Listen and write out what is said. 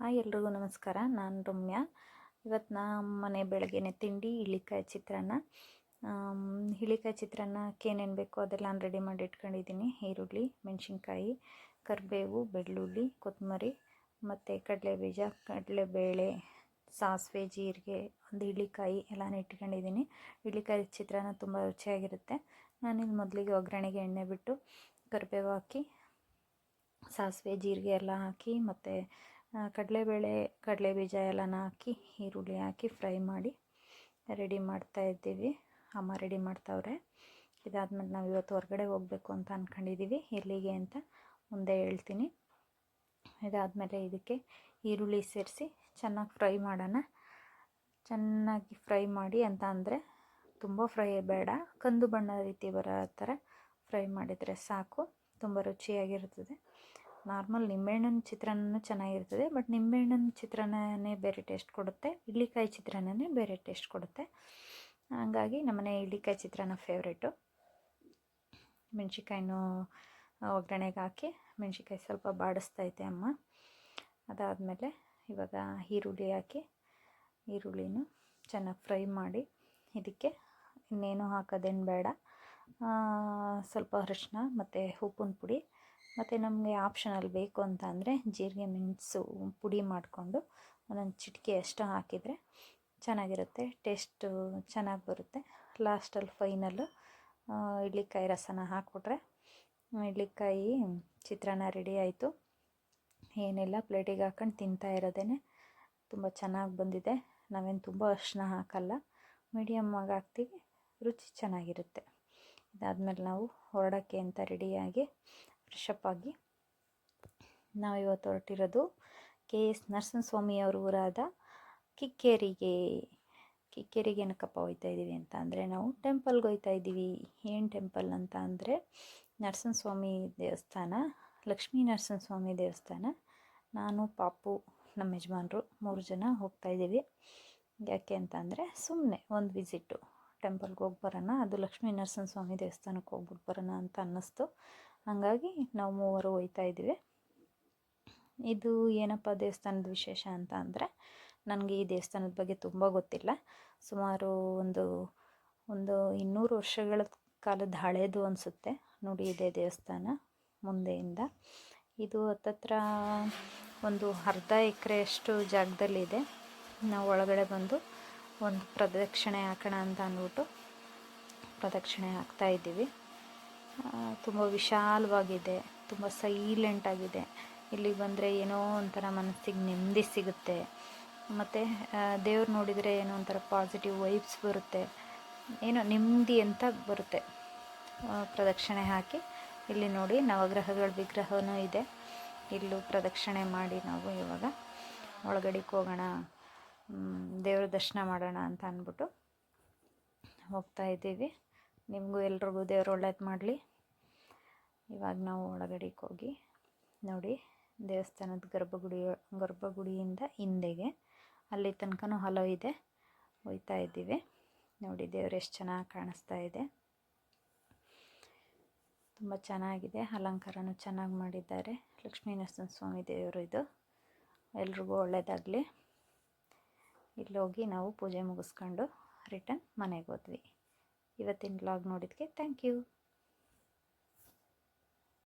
Hi ಎಲ್ರಿಗೂ ನಮಸ್ಕಾರ, ನಾನು ರಮ್ಯಾ. ಇವತ್ತು ನಮ್ಮ ಮನೆ ಬೆಳಗ್ಗೆನೆ ತಿಂಡಿ ಇಳಿಕಾಯಿ ಚಿತ್ರಾನ್ನ. ಇಳಿಕಾಯಿ ಚಿತ್ರಾನ್ನಕ್ಕೆ ಏನೇನು ಬೇಕೋ ಅದೆಲ್ಲ ನಾನು ರೆಡಿ ಮಾಡಿ ಇಟ್ಕೊಂಡಿದ್ದೀನಿ. ಈರುಳ್ಳಿ, ಮೆಣಸಿನ್ಕಾಯಿ, ಕರಿಬೇವು, ಬೆಳ್ಳುಳ್ಳಿ ಕೊತ್ತಂಬರಿ ಮತ್ತು ಕಡಲೆಬೀಜ, ಕಡಲೆಬೇಳೆ, ಸಾಸಿವೆ, ಜೀರಿಗೆ, ಒಂದು ಇಳಿಕಾಯಿ ಎಲ್ಲನೂ ಇಟ್ಕೊಂಡಿದ್ದೀನಿ. ಇಳಿಕಾಯಿ ಚಿತ್ರಾನ್ನ ತುಂಬ ರುಚಿಯಾಗಿರುತ್ತೆ. ನಾನಿಲ್ಲಿ ಮೊದಲಿಗೆ ಒಗ್ಗರಣೆಗೆ ಎಣ್ಣೆ ಬಿಟ್ಟು ಕರಿಬೇವು ಹಾಕಿ, ಸಾಸಿವೆ, ಜೀರಿಗೆ ಎಲ್ಲ ಹಾಕಿ, ಮತ್ತು ಕಡಲೆಬೇಳೆ, ಕಡಲೆಬೀಜ ಎಲ್ಲನ ಹಾಕಿ, ಈರುಳ್ಳಿ ಹಾಕಿ ಫ್ರೈ ಮಾಡಿ ರೆಡಿ ಮಾಡ್ತಾ ಇದ್ದೀವಿ. ಅಮ್ಮ ರೆಡಿ ಮಾಡ್ತಾವ್ರೆ. ಇದಾದ್ಮೇಲೆ ನಾವು ಇವತ್ತು ಹೊರಗಡೆ ಹೋಗಬೇಕು ಅಂತ ಅಂದ್ಕೊಂಡಿದ್ದೀವಿ ಎಲ್ಲಿಗೆ ಅಂತ ಮುಂದೆ ಹೇಳ್ತೀನಿ. ಇದಾದಮೇಲೆ ಇದಕ್ಕೆ ಈರುಳ್ಳಿ ಸೇರಿಸಿ ಚೆನ್ನಾಗಿ ಫ್ರೈ ಮಾಡೋಣ. ಚೆನ್ನಾಗಿ ಫ್ರೈ ಮಾಡಿ ಅಂತ ಅಂದರೆ ತುಂಬ ಫ್ರೈ ಬೇಡ. ಕಂದು ಬಣ್ಣ ರೀತಿ ಬರೋ ಥರ ಫ್ರೈ ಮಾಡಿದರೆ ಸಾಕು. ತುಂಬ ರುಚಿಯಾಗಿರ್ತದೆ. ನಾರ್ಮಲ್ ನಿಂಬೆಹಣ್ಣಿನ ಚಿತ್ರಾನ್ನನೂ ಚೆನ್ನಾಗಿರ್ತದೆ, ಬಟ್ ನಿಂಬೆಹಣ್ಣಿನ ಚಿತ್ರಾನ್ನನೇ ಬೇರೆ ಟೇಸ್ಟ್ ಕೊಡುತ್ತೆ. ಇಡ್ಲಿಕಾಯಿ ಚಿತ್ರಾನ್ನನೇ ಬೇರೆ ಟೇಸ್ಟ್ ಕೊಡುತ್ತೆ. ಹಾಗಾಗಿ ನಮ್ಮನೆ ಇಡ್ಲಿಕಾಯಿ ಚಿತ್ರಾನ್ನ ಫೇವ್ರೇಟು ಮೆಣ್ಸಿಕಾಯಿನೂ ಒಗ್ಗರಣೆಗೆ ಹಾಕಿ ಮೆಣ್ಸಿಕಾಯಿ ಸ್ವಲ್ಪ ಬಾಡಿಸ್ತೈತೆ ಅಮ್ಮ. ಅದಾದಮೇಲೆ ಇವಾಗ ಈರುಳ್ಳಿ ಹಾಕಿ, ಈರುಳ್ಳಿನೂ ಚೆನ್ನಾಗಿ ಫ್ರೈ ಮಾಡಿ ಇದಕ್ಕೆ ಇನ್ನೇನು ಹಾಕೋದೇನು ಬೇಡ. ಸ್ವಲ್ಪ ಅರಿಶಿನ ಮತ್ತು ಉಪ್ಪಿನ ಪುಡಿ. ಮತ್ತು ನಮಗೆ ಆಪ್ಷನಲ್ಲಿ ಬೇಕು ಅಂತ ಅಂದರೆ ಜೀರಿಗೆ, ಮೆಣಸು ಪುಡಿ ಮಾಡಿಕೊಂಡು ಒಂದೊಂದು ಚಿಟಿಕೆ ಅಷ್ಟು ಹಾಕಿದರೆ ಚೆನ್ನಾಗಿರುತ್ತೆ ಟೇಸ್ಟು ಚೆನ್ನಾಗಿ ಬರುತ್ತೆ. ಲಾಸ್ಟಲ್ಲಿ ಫೈನಲ್ಲು ಇಡ್ಲಿಕಾಯಿ ರಸನ ಹಾಕ್ಬಿಟ್ರೆ ಇಡ್ಲಿಕಾಯಿ ಚಿತ್ರಾನ್ನ ರೆಡಿ ಆಯಿತು. ಏನೆಲ್ಲ ಪ್ಲೇಟಿಗೆ ಹಾಕೊಂಡು ತಿಂತಾ ಇರೋದೇ ತುಂಬ ಚೆನ್ನಾಗಿ ಬಂದಿದೆ. ನಾವೇನು ತುಂಬ ಅರಿಶಿನ ಹಾಕಲ್ಲ. ಮೀಡಿಯಮ್ಮಾಗಿ ಹಾಕ್ತೀವಿ, ರುಚಿ ಚೆನ್ನಾಗಿರುತ್ತೆ. ಇದಾದಮೇಲೆ ನಾವು ಹೊರಡೋಕ್ಕೆ ಅಂತ ರೆಡಿಯಾಗಿ ಫ್ರೆಶಪ್ ಆಗಿ ನಾವು ಇವತ್ತು ಹೊರಟಿರೋದು ಕೆ ಎಸ್ ನರಸಿಂಹಸ್ವಾಮಿ ಅವರು ಊರಾದ ಕಿಕ್ಕೇರಿಗೆ ಕಿಕ್ಕೇರಿಗೆ ಏನಕ್ಕಪ್ಪ ಹೋಗ್ತಾ ಇದ್ದೀವಿ ಅಂತ ಅಂದರೆ ನಾವು ಟೆಂಪಲ್ಗೆ ಹೋಗ್ತಾ ಇದ್ದೀವಿ ಏನು ಟೆಂಪಲ್ ಅಂತ ಅಂದರೆ ನರಸಿಂಹಸ್ವಾಮಿ ದೇವಸ್ಥಾನ, ಲಕ್ಷ್ಮೀ ನರಸಿಂಹಸ್ವಾಮಿ ದೇವಸ್ಥಾನ. ನಾನು, ಪಾಪು ನಮ್ಮ ಯಜಮಾನರು ಮೂರು ಜನ ಹೋಗ್ತಾ ಇದ್ದೀವಿ ಯಾಕೆ ಅಂತ ಅಂದರೆ ಸುಮ್ಮನೆ ಒಂದು ವಿಸಿಟ್ಟು ಟೆಂಪಲ್ಗೆ ಹೋಗಿ ಬರೋಣ, ಅದು ಲಕ್ಷ್ಮೀ ನರಸಿಂಹಸ್ವಾಮಿ ದೇವಸ್ಥಾನಕ್ಕೆ ಹೋಗ್ಬಿಟ್ಟು ಬರೋಣ ಅಂತ ಅನ್ನಿಸ್ತು. ಹಾಗಾಗಿ ನಾವು ಮೂವರು ಹೋಯ್ತಾ ಇದ್ದೀವಿ. ಇದು ಏನಪ್ಪ ದೇವಸ್ಥಾನದ ವಿಶೇಷ ಅಂತ ಅಂದರೆ, ನನಗೆ ಈ ದೇವಸ್ಥಾನದ ಬಗ್ಗೆ ತುಂಬ ಗೊತ್ತಿಲ್ಲ. ಸುಮಾರು ಒಂದು ಒಂದು ಇನ್ನೂರು ವರ್ಷಗಳ ಕಾಲದ ಹಳೇದು ಅನಿಸುತ್ತೆ. ನೋಡಿ ಇದೆ ದೇವಸ್ಥಾನ ಮುಂದೆಯಿಂದ. ಇದು ಹತ್ತತ್ರ ಒಂದು ಅರ್ಧ ಎಕರೆಯಷ್ಟು ಜಾಗದಲ್ಲಿದೆ. ನಾವು ಒಳಗಡೆ ಬಂದು ಒಂದು ಪ್ರದಕ್ಷಿಣೆ ಹಾಕೋಣ ಅಂತ ಅಂದ್ಬಿಟ್ಟು ಪ್ರದಕ್ಷಿಣೆ ಹಾಕ್ತಾ ಇದ್ದೀವಿ. ತುಂಬ ವಿಶಾಲವಾಗಿದೆ, ತುಂಬ ಸೈಲೆಂಟಾಗಿದೆ ಇಲ್ಲಿಗೆ ಬಂದರೆ ಏನೋ ಒಂಥರ ಮನಸ್ಸಿಗೆ ನೆಮ್ಮದಿ ಸಿಗುತ್ತೆ. ಮತ್ತು ದೇವ್ರು ನೋಡಿದರೆ ಏನೋ ಒಂಥರ ಪಾಸಿಟಿವ್ ವೈಬ್ಸ್ ಬರುತ್ತೆ. ಏನೋ ನೆಮ್ಮದಿ ಅಂತ ಬರುತ್ತೆ. ಪ್ರದಕ್ಷಿಣೆ ಹಾಕಿ ಇಲ್ಲಿ ನೋಡಿ ನವಗ್ರಹಗಳ ವಿಗ್ರಹವೂ ಇದೆ. ಇಲ್ಲೂ ಪ್ರದಕ್ಷಿಣೆ ಮಾಡಿ ನಾವು ಇವಾಗ ಒಳಗಡೆಗೆ ಹೋಗೋಣ ದೇವ್ರ ದರ್ಶನ ಮಾಡೋಣ ಅಂತ ಅಂದ್ಬಿಟ್ಟು ಹೋಗ್ತಾ ಇದ್ದೀವಿ. ನಿಮಗೂ ಎಲ್ರಿಗೂ ದೇವ್ರು ಒಳ್ಳೇದು ಮಾಡಲಿ. ಇವಾಗ ನಾವು ಒಳಗಡೆಗೆ ಹೋಗಿ, ನೋಡಿ ದೇವಸ್ಥಾನದ ಗರ್ಭಗುಡಿ, ಗರ್ಭಗುಡಿಯಿಂದ ಹಿಂದೆಗೆ. ಅಲ್ಲಿ ತನಕನೂ ಹಲೋ ಇದೆ, ಹೋಯ್ತಾ ಇದ್ದೀವಿ. ನೋಡಿ ದೇವ್ರು ಎಷ್ಟು ಚೆನ್ನಾಗಿ ಕಾಣಿಸ್ತಾ ಇದೆ. ತುಂಬ ಚೆನ್ನಾಗಿದೆ, ಅಲಂಕಾರನೂ ಚೆನ್ನಾಗಿ ಮಾಡಿದ್ದಾರೆ. ಲಕ್ಷ್ಮೀ ನರಸಿಂಹಸ್ವಾಮಿ ದೇವರು ಇದು. ಎಲ್ರಿಗೂ ಒಳ್ಳೆಯದಾಗಲಿ ಇಲ್ಲೋಗಿ ನಾವು ಪೂಜೆ ಮುಗಿಸ್ಕೊಂಡು ರಿಟರ್ನ್ ಮನೆಗೆ ಹೋದ್ವಿ. ಇವತ್ತಿನ ಬ್ಲಾಗ್ ನೋಡಿದ್ದಕ್ಕೆ ಥ್ಯಾಂಕ್ ಯು